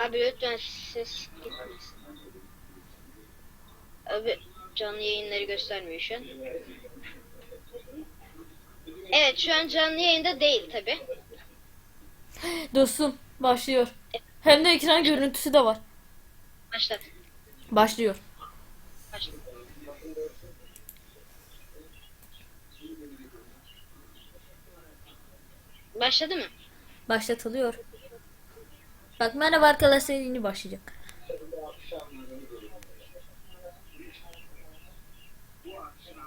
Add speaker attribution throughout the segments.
Speaker 1: Abi lütfen ses gitmesin. Abi canlı yayınları göstermiyor şu an. Evet şu an canlı yayında değil tabi.
Speaker 2: Dostum başlıyor. Hem de ekran görüntüsü de var.
Speaker 1: Başlat.
Speaker 2: Başlıyor.
Speaker 1: Başlat. Başladı mı?
Speaker 2: Başlatılıyor. Bak merhaba arkadaşlar yeni başlayacak.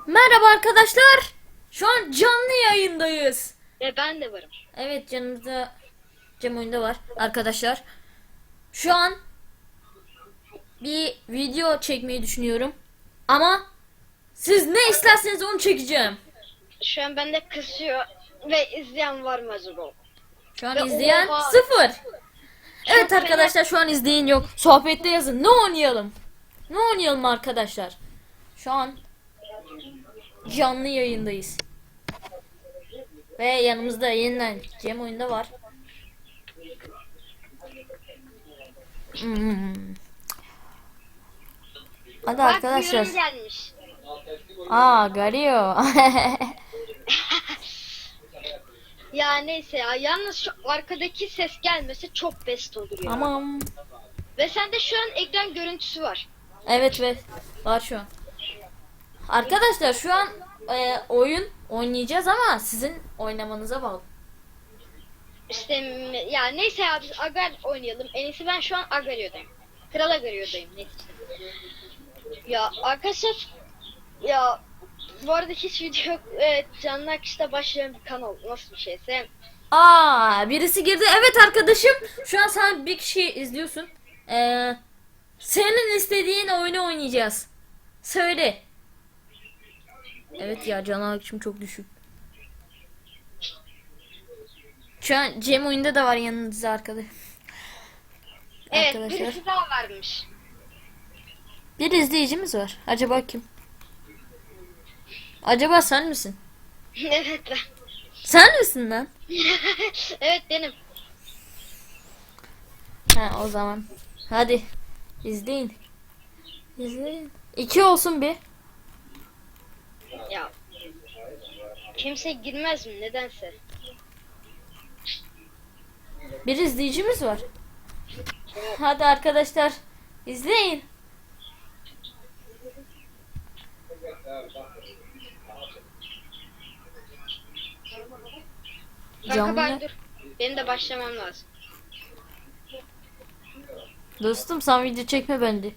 Speaker 2: Merhaba arkadaşlar. Şu an canlı yayındayız.
Speaker 1: Ve ben de varım.
Speaker 2: Evet canımızda Cem oyunda var arkadaşlar. Şu an bir video çekmeyi düşünüyorum. Ama siz ne isterseniz onu çekeceğim.
Speaker 1: Şu an bende kısıyor ve izleyen var mı acaba?
Speaker 2: Şu an
Speaker 1: Ve
Speaker 2: izleyen
Speaker 1: oha.
Speaker 2: sıfır. Evet
Speaker 1: Çok
Speaker 2: arkadaşlar şu an izleyen yok. Sohbette yazın. Ne oynayalım? Ne oynayalım arkadaşlar? Şu an canlı yayındayız. Ve yanımızda yeniden Cem oyunda var. Hmm. Hadi
Speaker 1: Bak
Speaker 2: arkadaşlar.
Speaker 1: yorum gelmiş.
Speaker 2: Aa Gario.
Speaker 1: Ya neyse ya yalnız şu arkadaki ses gelmese çok best olur ya.
Speaker 2: Tamam.
Speaker 1: Ve sende şu an ekran görüntüsü var.
Speaker 2: Evet ve var şu an. Arkadaşlar şu an e, oyun oynayacağız ama sizin oynamanıza bağlı.
Speaker 1: İşte ya neyse ya biz Agar oynayalım. En iyisi ben şu an Agario'dayım. Kral Agario'dayım. Neyse. Ya arkadaşlar ya bu arada hiç video yok. Evet, canlı akışta başlayan bir kanal. Nasıl bir şeyse.
Speaker 2: Aa birisi girdi. Evet arkadaşım. Şu an sen bir kişi izliyorsun. Ee, senin istediğin oyunu oynayacağız. Söyle. Evet ya canlı akışım çok düşük. Şu an Cem oyunda da var yanınızda arkadaş.
Speaker 1: Evet
Speaker 2: Arkadaşlar.
Speaker 1: birisi daha varmış.
Speaker 2: Bir izleyicimiz var. Acaba kim? Acaba sen misin?
Speaker 1: evet ben.
Speaker 2: Sen misin lan?
Speaker 1: evet benim.
Speaker 2: Ha o zaman. Hadi. izleyin. İzleyin. İki olsun bir.
Speaker 1: Ya kimse girmez mi nedense?
Speaker 2: Bir izleyicimiz var. Hadi arkadaşlar. izleyin.
Speaker 1: Kanka
Speaker 2: Canlı.
Speaker 1: ben dur. Benim de başlamam lazım.
Speaker 2: Dostum sen video çekme bende.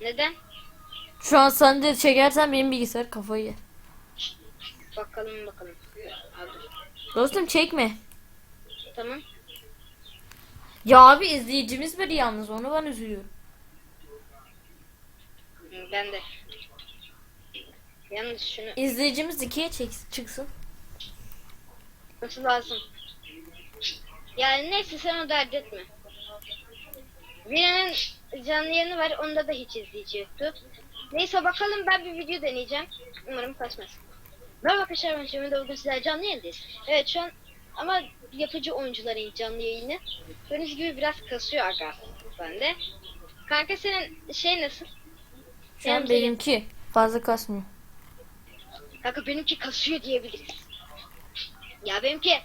Speaker 1: Neden?
Speaker 2: Şu an sen de çekersen benim bilgisayar kafayı yer.
Speaker 1: Bakalım bakalım. Dur.
Speaker 2: Dostum çekme.
Speaker 1: Tamam.
Speaker 2: Ya abi izleyicimiz bir yalnız onu ben üzülüyorum.
Speaker 1: Hı, Ben de. Yalnız şunu
Speaker 2: İzleyicimiz ikiye çek çıksın.
Speaker 1: Nasıl lazım? Yani neyse sen o dert etme. Birinin canlı yayını var onda da hiç izleyici yoktu. Neyse bakalım ben bir video deneyeceğim. Umarım kaçmaz. Merhaba arkadaşlar ben Cemil bugün sizlerle canlı yayındayız. Evet şu an ama yapıcı oyuncuların canlı yayını. Gördüğünüz gibi biraz kasıyor aga bende. Kanka senin şey nasıl?
Speaker 2: Şu an benimki fazla kasmıyor.
Speaker 1: Kanka benimki kasıyor diyebiliriz. Ya benimki